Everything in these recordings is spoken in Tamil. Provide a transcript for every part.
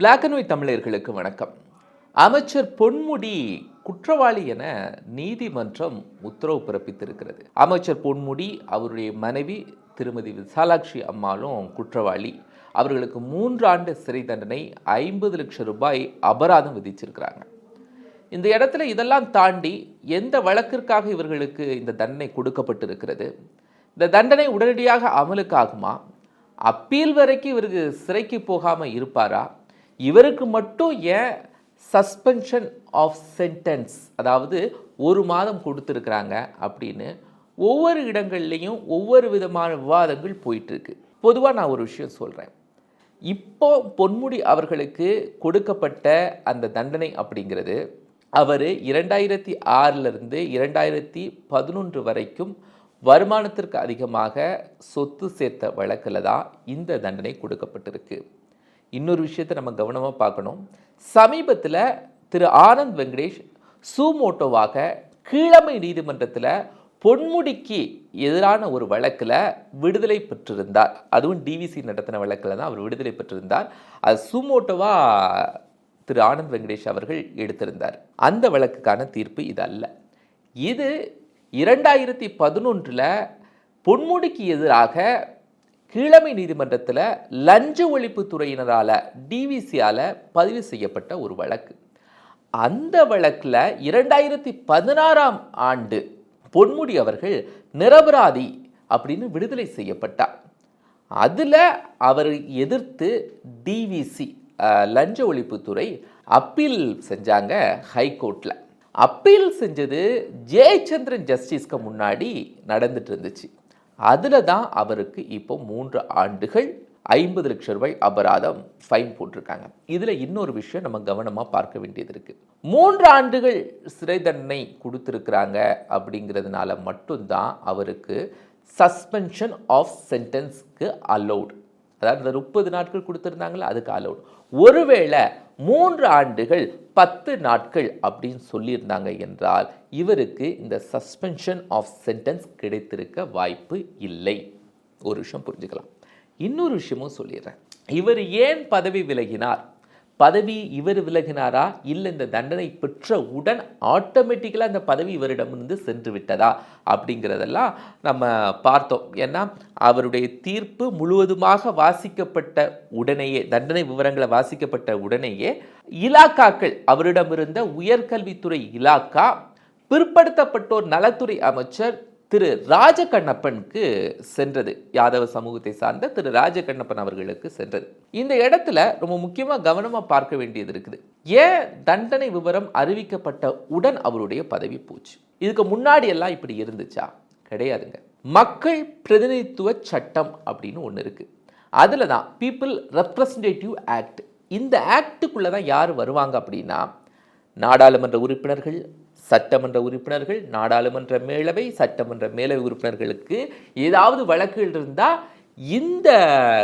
பிளாக் அண்ட் ஒயிட் தமிழர்களுக்கு வணக்கம். அமைச்சர் பொன்முடி குற்றவாளி என நீதிமன்றம் உத்தரவு பிறப்பித்திருக்கிறது. அமைச்சர் பொன்முடி அவருடைய மனைவி திருமதி விசாலாட்சி அம்மாளும் குற்றவாளி. அவர்களுக்கு மூன்று ஆண்டு சிறை தண்டனை ஐம்பது லட்சம் ரூபாய் அபராதம் விதிச்சிருக்கிறாங்க இந்த இடத்துல இதெல்லாம் தாண்டி எந்த வழக்கிற்காக இவர்களுக்கு இந்த தண்டனை கொடுக்கப்பட்டிருக்கிறது? இந்த தண்டனை உடனடியாக அமலுக்காகுமா அப்பீல் வரைக்கும் இவருக்கு சிறைக்கு போகாமல் இருப்பாரா? இவருக்கு மட்டும் ஏன் சஸ்பென்ஷன் ஆஃப் சென்டென்ஸ் அதாவது ஒரு மாதம் கொடுத்துருக்குறாங்க அப்படின்னு ஒவ்வொரு இடங்கள்லையும் ஒவ்வொரு விதமான விவாதங்கள் போயிட்டுருக்கு. பொதுவாக நான் ஒரு விஷயம் சொல்கிறேன் இப்போ பொன்முடி அவர்களுக்கு கொடுக்கப்பட்ட அந்த தண்டனை அப்படிங்கிறது அவர் இரண்டாயிரத்தி ஆறிலிருந்து இரண்டாயிரத்தி பதினொன்று வரைக்கும் வருமானத்திற்கு அதிகமாக சொத்து சேர்த்த வழக்கில் தான் இந்த தண்டனை கொடுக்கப்பட்டிருக்கு. இன்னொரு விஷயத்தை நம்ம கவனமாக பார்க்கணும். சமீபத்தில் திரு ஆனந்த் வெங்கடேஷ் சூமோட்டோவாக கீழமை நீதிமன்றத்தில் பொன்முடிக்கு எதிரான ஒரு வழக்கில் விடுதலை பெற்றிருந்தார். அதுவும் டிவிசி நடத்தின வழக்கில் தான் அவர் விடுதலை பெற்றிருந்தார். அது சூமோட்டோவா திரு ஆனந்த் வெங்கடேஷ் அவர்கள் எடுத்திருந்தார். அந்த வழக்குக்கான தீர்ப்பு இது அல்ல. இது இரண்டாயிரத்தி பதினொன்றில் பொன்முடிக்கு எதிராக கீழமை நீதிமன்றத்தில் லஞ்ச ஒழிப்பு துறையினரால் டிவிசியால் பதிவு செய்யப்பட்ட ஒரு வழக்கு. அந்த வழக்கில் இரண்டாயிரத்தி பதினாறாம் ஆண்டு பொன்முடி அவர்கள் நிரபராதி அப்படின்னு விடுதலை செய்யப்பட்டார். அதில் அவர் எதிர்த்து டிவிசி லஞ்ச ஒழிப்புத்துறை அப்பீல் செஞ்சாங்க ஹைகோர்ட்டில் அப்பீல் செஞ்சது ஜெயச்சந்திரன் ஜஸ்டிஸ்க்கு முன்னாடி நடந்துட்டு இருந்துச்சு. அதில் தான் அவருக்கு இப்போ மூன்று ஆண்டுகள் ஐம்பது லட்சம் ரூபாய் அபராதம் ஃபைன் போட்டிருக்காங்க. இதில் இன்னொரு விஷயம் நம்ம கவனமாக பார்க்க வேண்டியது இருக்குது மூன்று ஆண்டுகள் சிறை தண்டனை கொடுத்துருக்குறாங்க அப்படிங்கிறதுனால மட்டும்தான் அவருக்கு சஸ்பென்ஷன் ஆஃப் சென்டென்ஸ்க்கு அலௌட் அதாவது இந்த முப்பது நாட்கள் கொடுத்துருந்தாங்களே அதுக்கு அலௌட் ஒருவேளை மூன்று ஆண்டுகள் பத்து நாட்கள் அப்படின்னு சொல்லியிருந்தாங்க என்றால் இவருக்கு இந்த சஸ்பென்ஷன் ஆஃப் சென்டென்ஸ் கிடைத்திருக்க வாய்ப்பு இல்லை. ஒரு விஷயம் புரிஞ்சுக்கலாம். இன்னொரு விஷயமும் சொல்லிடுறேன். இவர் ஏன் பதவி விலகினார்? பதவி இவர் விலகினாரா? இல்லை இந்த தண்டனை பெற்றவுடன் ஆட்டோமேட்டிக்கலாக அந்த பதவி இவரிடமிருந்து சென்று விட்டதா? அப்படிங்கிறதெல்லாம் நம்ம பார்த்தோம். ஏன்னா அவருடைய தீர்ப்பு முழுவதுமாக வாசிக்கப்பட்ட உடனேயே தண்டனை விவரங்களை வாசிக்கப்பட்ட உடனேயே இலாக்காக்கள் அவரிடமிருந்த உயர்கல்வித்துறை இலாக்கா பிற்படுத்தப்பட்டோர் நலத்துறை அமைச்சர் திரு ராஜகண்ணப்பனுக்கு சென்றது. யாதவ சமூகத்தை சார்ந்த திரு ராஜகண்ணப்பன் அவர்களுக்கு சென்றது. இந்த இடத்துல ரொம்ப முக்கியமாக கவனமாக பார்க்க வேண்டியது இருக்குது. ஏன் தண்டனை விவரம் அறிவிக்கப்பட்ட உடன் அவருடைய பதவி போச்சு? இதுக்கு முன்னாடி எல்லாம் இப்படி இருந்துச்சா? கிடையாதுங்க. மக்கள் பிரதிநிதித்துவ சட்டம் அப்படின்னு ஒன்று இருக்குது அதில் தான் பீப்புள் ரெப்ரசன்டேட்டிவ் ஆக்ட் இந்த ஆக்டுக்குள்ளே தான் யார் வருவாங்க அப்படின்னா நாடாளுமன்ற உறுப்பினர்கள் சட்டமன்ற உறுப்பினர்கள் நாடாளுமன்ற மேலவை சட்டமன்ற மேலவை உறுப்பினர்களுக்கு ஏதாவது வழக்குகள் இருந்தால் இந்த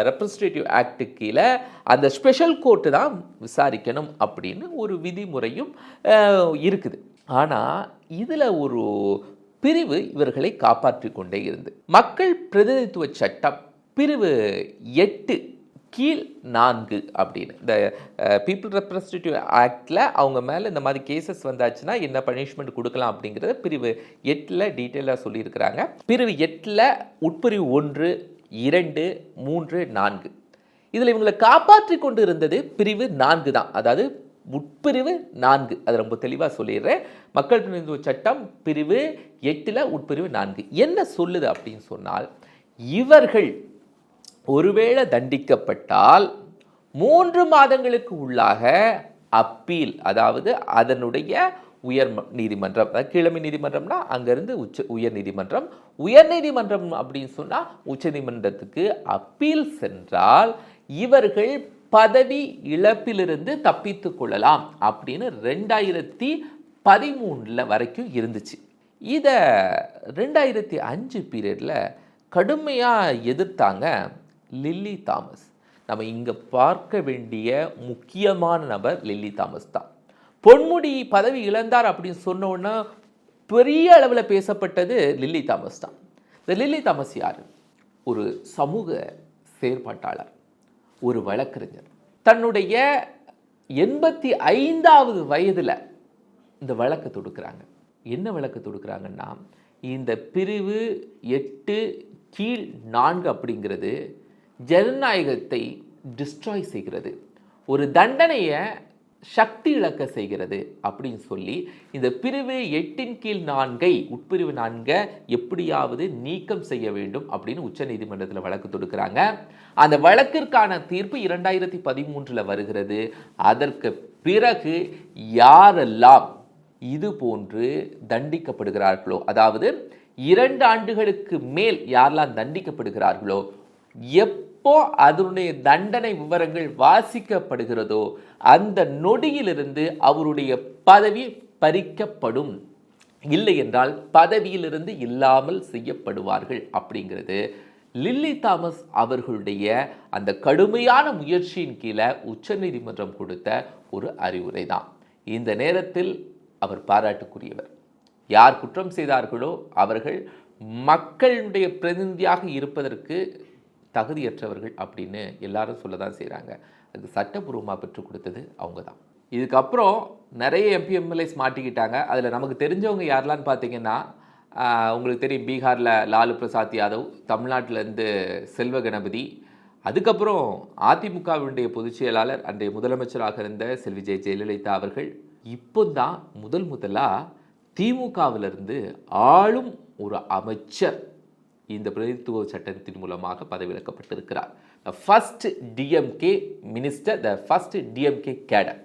ரெப்ரசன்டேட்டிவ் ஆக்டு கீழே அந்த ஸ்பெஷல் கோர்ட்டு தான் விசாரிக்கணும் அப்படின்னு ஒரு விதிமுறையும் இருக்குது. ஆனால் இதில் ஒரு பிரிவு இவர்களை காப்பாற்றி கொண்டே இருந்து. மக்கள் பிரதிநிதித்துவ சட்டம் பிரிவு எட்டு கீழ் நான்கு அப்படின்னு. இந்த பீப்புள் ரெப்ரஸன்டேட்டிவ் ஆக்டில் அவங்க மேலே இந்த மாதிரி கேசஸ் வந்தாச்சுன்னா என்ன பனிஷ்மெண்ட் கொடுக்கலாம் அப்படிங்கிறத பிரிவு எட்டில் டீட்டெயிலாக சொல்லியிருக்கிறாங்க. பிரிவு எட்டில் உட்பிரிவு ஒன்று இரண்டு மூன்று நான்கு. இதில் இவங்களை காப்பாற்றி கொண்டு இருந்தது பிரிவு நான்கு தான். அதாவது உட்பிரிவு நான்கு. அது ரொம்ப தெளிவாக சொல்லிடுறேன். மக்கள் பிரதிநிதித்துவ சட்டம் பிரிவு எட்டில் உட்பிரிவு நான்கு. என்ன சொல்லுது அப்படின்னு சொன்னால் இவர்கள் ஒருவேளை தண்டிக்கப்பட்டால் மூன்று மாதங்களுக்கு உள்ளாக அப்பீல் அதாவது அதனுடைய உயர் ம- நீதிமன்றம் அதாவது கீழமை நீதிமன்றம்னா அங்கேருந்து உச்ச உயர் நீதிமன்றம் உயர் நீதிமன்றம் அப்படின்னு சொன்னால் உச்ச நீதிமன்றத்துக்கு அப்பீல் சென்றால் இவர்கள் பதவி இழப்பிலிருந்து தப்பித்து கொள்ளலாம் அப்படின்னு ரெண்டாயிரத்தி பதிமூணில் வரைக்கும் இருந்துச்சு. இதை ரெண்டாயிரத்தி அஞ்சு பீரியடில் கடுமையாக எதிர்த்தாங்க லில்லி தாமஸ் நம்ம இங்கே பார்க்க வேண்டிய முக்கியமான நபர் லில்லி தாமஸ் தான். பொன்முடி பதவி இழந்தார் அப்படின்னு சொன்னோன்னா பெரிய அளவில் பேசப்பட்டது லில்லி தாமஸ் தான். இந்த லில்லி தாமஸ் யார்? ஒரு சமூக செயற்பாட்டாளர் ஒரு வழக்கறிஞர். தன்னுடைய எண்பத்தி ஐந்தாவது வயதில் இந்த வழக்கை தொடுக்கிறாங்க. என்ன வழக்கு தொடுக்கிறாங்கன்னா இந்த பிரிவு எட்டு கீழ் நான்கு அப்படிங்கிறது ஜனநாயகத்தை டிஸ்ட்ராய் செய்கிறது. ஒரு தண்டனையை சக்தி இழக்க செய்கிறது அப்படின்னு சொல்லி இந்த பிரிவு எட்டின் கீழ் நான்கை உட்பிரிவு நான்கை எப்படியாவது நீக்கம் செய்ய வேண்டும் அப்படின்னு உச்சநீதிமன்றத்தில் வழக்கு தொடுக்கிறாங்க. அந்த வழக்கிற்கான தீர்ப்பு இரண்டாயிரத்தி பதிமூன்றில் வருகிறது. அதற்கு பிறகு யாரெல்லாம் இது போன்று தண்டிக்கப்படுகிறார்களோ அதாவது இரண்டு ஆண்டுகளுக்கு மேல் யாரெல்லாம் தண்டிக்கப்படுகிறார்களோ எப்போ அதனுடைய தண்டனை விவரங்கள் வாசிக்கப்படுகிறதோ அந்த நொடியிலிருந்து அவருடைய பதவி பறிக்கப்படும். இல்லை என்றால் பதவியிலிருந்து இல்லாமல் செய்யப்படுவார்கள் அப்படிங்கிறது லில்லி தாமஸ் அவர்களுடைய அந்த கடுமையான முயற்சியின் கீழே உச்சநீதிமன்றம் கொடுத்த ஒரு அறிவுரை தான் இந்த நேரத்தில் அவர் பாராட்டுக்குரியவர். யார் குற்றம் செய்தார்களோ அவர்கள் மக்களுடைய பிரதிநிதியாக இருப்பதற்கு தகுதியற்றவர்கள் அப்படின்னு எல்லாரும் சொல்ல தான் செய்கிறாங்க அதுக்கு சட்டப்பூர்வமாக பெற்றுக் கொடுத்தது அவங்க தான் இதுக்கப்புறம் நிறைய எம்பிஎம்எல்ஏஸ் மாட்டிக்கிட்டாங்க. அதில் நமக்கு தெரிஞ்சவங்க யாரெல்லாம் பார்த்தீங்கன்னா உங்களுக்கு தெரியும் பீகாரில் லாலு பிரசாத் யாதவ் தமிழ்நாட்டிலேருந்து செல்வ கணபதி. அதுக்கப்புறம் அதிமுகவினுடைய பொதுச் செயலாளர் அன்றைய முதலமைச்சராக இருந்த செல்வி ஜெய ஜெயலலிதா அவர்கள். இப்போ தான் முதல் முதலாக திமுகவிலிருந்து ஆளும் ஒரு அமைச்சர் இந்த பிரதித்துவ சட்டத்தின் மூலமாக பதவிவிலக்கப்பட்டிருக்கிறார் first DMK minister the first DMK cadre